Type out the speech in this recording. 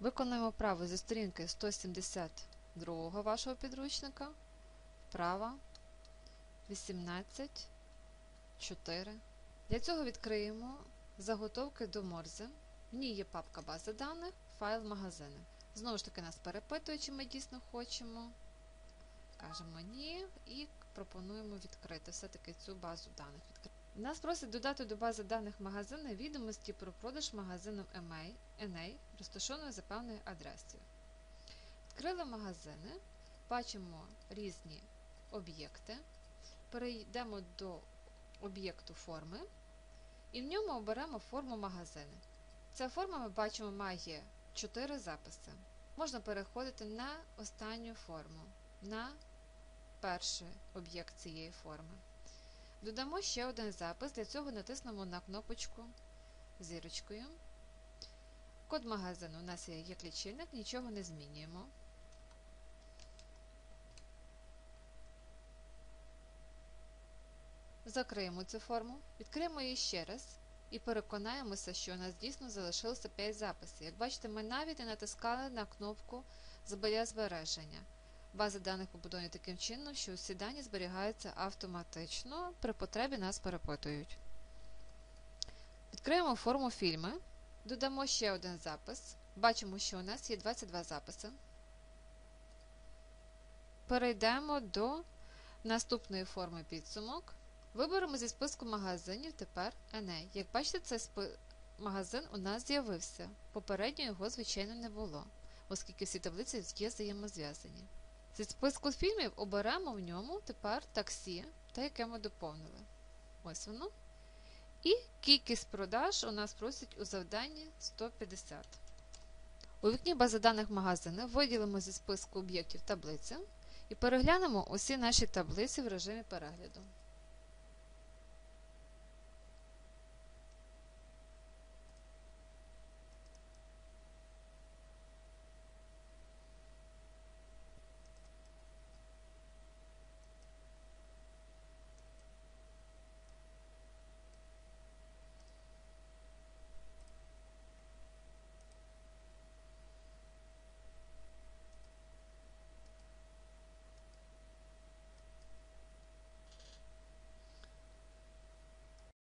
Виконуємо вправу зі сторінки 172 вашого підручника. Вправа 18, 4. Для цього відкриємо заготовки до Морзе. В ній є папка бази даних, файл магазини. Знову ж таки, нас перепитує, чи ми дійсно хочемо. Кажемо ні і пропонуємо відкрити все-таки цю базу даних. Нас просить додати до бази даних магазину відомості про продаж магазином EMA, NA, розташованої за певною адресою. Відкрили магазини, бачимо різні об'єкти. Перейдемо до об'єкту форми і в ньому оберемо форму магазини. Ця форма, ми бачимо, має 4 записи. Можна переходити на останню форму, на перший об'єкт цієї форми. Додамо ще один запис, для цього натиснемо на кнопочку зірочкою. Код магазину у нас є, як лічильник, нічого не змінюємо. Закриємо цю форму, відкриємо її ще раз і переконаємося, що у нас дійсно залишилося 5 записів. Як бачите, ми навіть не натискали на кнопку збереження. Бази даних побудовані таким чином, що усі дані зберігаються автоматично, при потребі нас перепитують. Відкриємо форму фільми, додамо ще один запис. Бачимо, що у нас є 22 записи. Перейдемо до наступної форми підсумок. Виберемо зі списку магазинів тепер NA. Як бачите, цей магазин у нас з'явився. Попередньо його, звичайно, не було, оскільки всі таблиці є взаємозв'язані. Зі списку фільмів оберемо в ньому тепер таксі, те, яке ми доповнили. Ось воно. І кількість продаж у нас просять у завданні 150. У вікні бази даних магазину виділимо зі списку об'єктів таблицю і переглянемо усі наші таблиці в режимі перегляду.